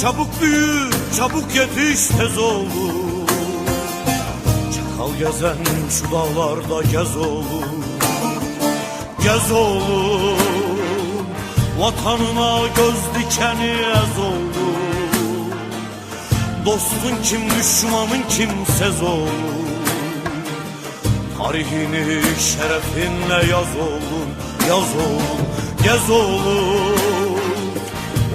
Çabuk büyü, çabuk yetiş tez oğlum Çakal gezen şu dağlarda gez oğlum Gez oğlum Vatanına göz dikeni ez oğlum Dostun kim, düşmanın kim sez oğlum Tarihini şerefinle yaz oğlum, yaz oğlum, gez oğlum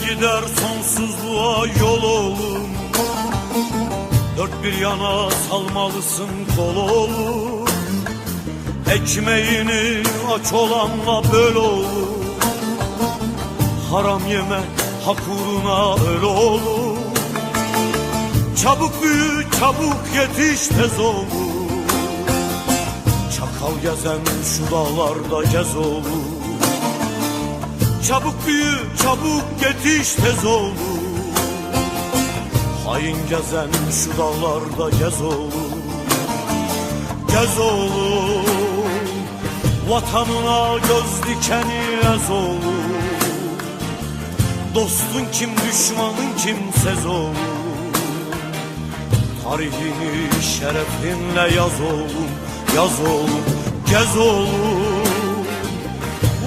gider sonsuzluğa yol oğlum. Dört bir yana salmalısın kol oğlum. Ekmeğini aç olanla böl oğlum. Haram yeme hak uğruna öl oğlum. Çabuk büyü çabuk yetiş tez oğlum. Çakal gezen şu dağlarda gez oğlum Çabuk büyü, çabuk yetiş tez oğlum Hain gezen şu dağlarda gez oğlum Gez oğlum Vatanına göz dikeni ez oğlum Dostun kim, düşmanın kimsez oğlum Tarihini şerefinle yaz oğlum, yaz oğlum, gez oğlum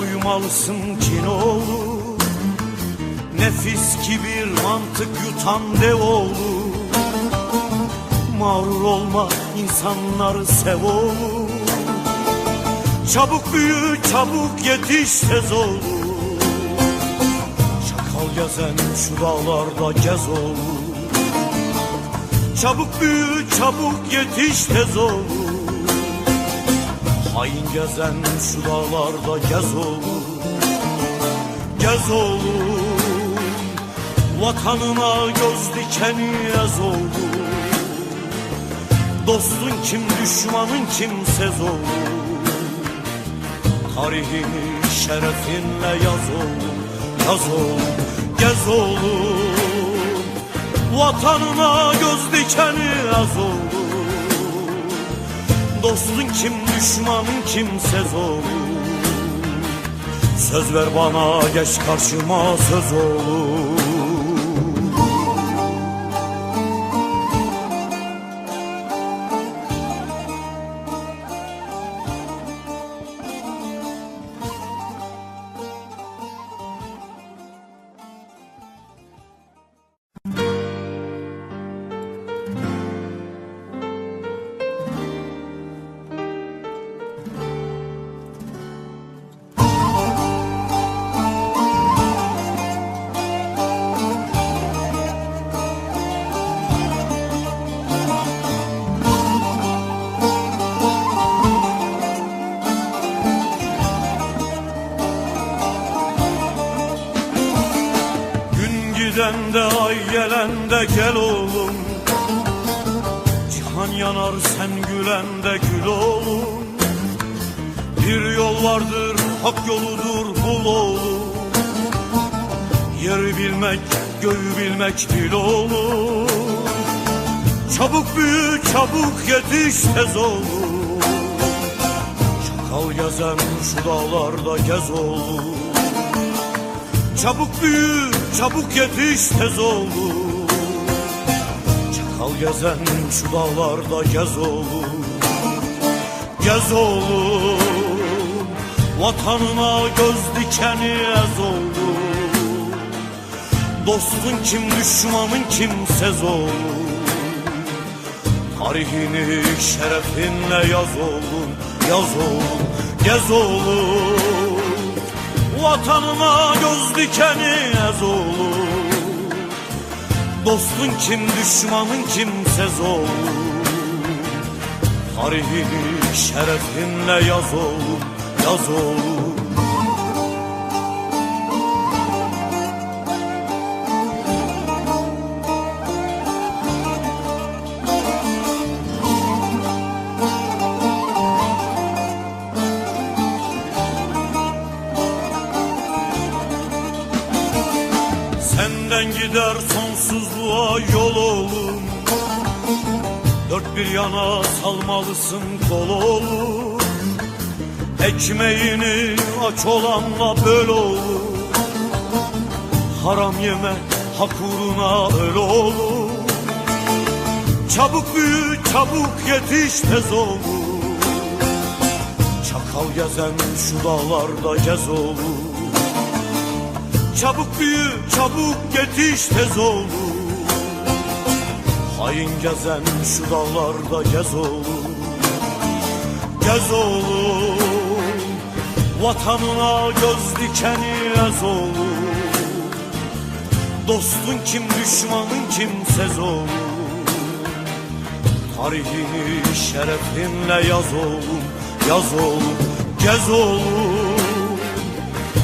uymalısın kin oğlum Nefis kibir mantık yutan dev oğlum Mağrur olma insanları sev oğlum Çabuk büyü çabuk yetiş tez oğlum Çakal gezen şu dağlarda gez oğlum Çabuk büyü çabuk yetiş tez oğlum Hain gezen şu dağlarda gez oğlum Gez oğlum. Vatanına göz dikeni ez oğlum. Dostun kim düşmanın kimsez oğlum. Tarihini şerefinle yaz oğlum Yaz oğlum gez oğlum. Vatanına göz dikeni az oğlum. Dostun kim düşmanın kimsez oğlum Söz ver bana geç karşıma söz oğlum giden de de gel oğlum. Cihan yanar sen gülende gül olur Bir yol vardır hak yoludur bul oğlum. Yeri bilmek göğü bilmek dil olur Çabuk büyü çabuk yetiş tez olur Çakal gezen şu dağlarda gez olur Çabuk büyü çabuk yetiş tez olur gezen şu dağlarda gez olur Gez olur Vatanına göz dikeni ez olur Dostun kim düşmanın kimsez olur Tarihini şerefinle yaz oğlum Yaz oğlum gez oğlum. Vatanına göz dikeni ez oğlum Dostun kim düşmanın kimsez oğlum Tarihini şerefinle yaz oğlum Yaz oğlum Senden gider sonsuzluğa yol oğlum. Dört bir yana salmalısın kol oğlum. Ekmeğini aç olanla böl oğlum. Haram yeme hak uğruna öl oğlum. Çabuk büyü çabuk yetiş tez oğlum. Çakal gezen şu dağlarda gez oğlum Çabuk büyü çabuk yetiş tez oğlum Hain gezen şu dağlarda gez oğlum Gez oğlum Vatanına göz dikeni ez oğlum Dostun kim düşmanın kimsez oğlum Tarihini şerefinle yaz oğlum Yaz oğlum gez oğlum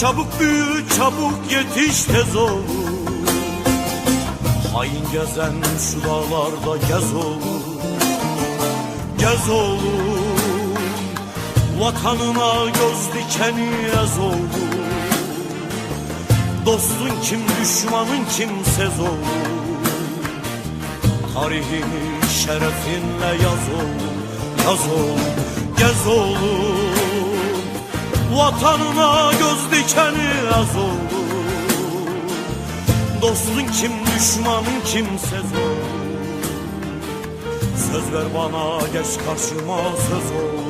Çabuk büyü çabuk yetiş tez oğlum Hain gezen şu dağlarda gez oğlum Gez oğlum. Vatanına göz dikeni ez oğlum. Dostun kim düşmanın kimsez oğlum. Tarihini şerefinle yaz oğlum Yaz oğlum gez oğlum Vatanına göz dikeni az oğlum Dostun kim düşmanın kimsez oğlum Söz ver bana geç karşıma söz oğlum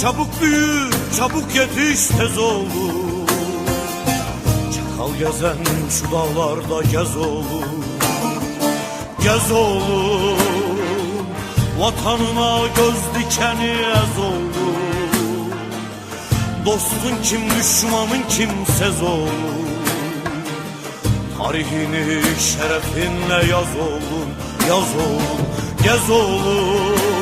Çabuk büyü, çabuk yetiş tez oğlum Çakal gezen şu dağlarda gez oğlum Gez oğlum Vatanına göz dikeni ez oğlum Dostun kim düşmanın kimsez oğlum Tarihini şerefinle yaz oğlum Yaz oğlum gez oğlum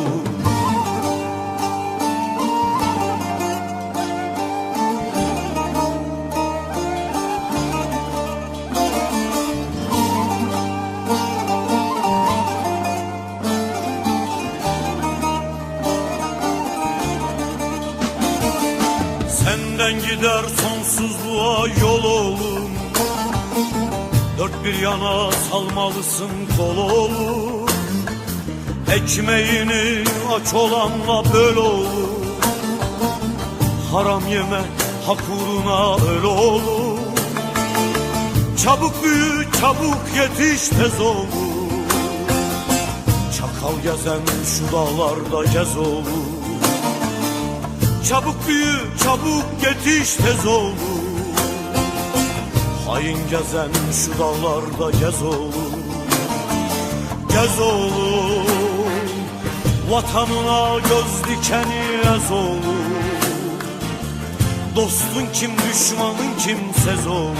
bir yana salmalısın kol oğlum Ekmeğini aç olanla böl oğlum Haram yeme hak uğruna öl oğlum Çabuk büyü çabuk yetiş tez oğlum Çakal gezen şu dağlarda gez oğlum Çabuk büyü, çabuk yetiş tez oğlum Hain gezen şu dağlarda gez oğlum. Gez oğlum. Vatanına göz dikeni ez oğlum. Dostun kim düşmanın kimsez oğlum.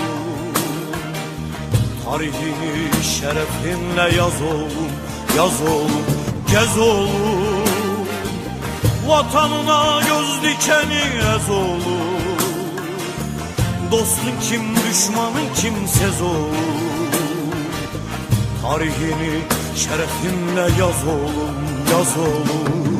Tarihini şerefinle yaz oğlum. Yaz oğlum gez oğlum. Vatanına göz dikeni ez oğlum Dostun kim düşmanın kimsez oğlum Tarihini şerefinle yaz oğlum Yaz oğlum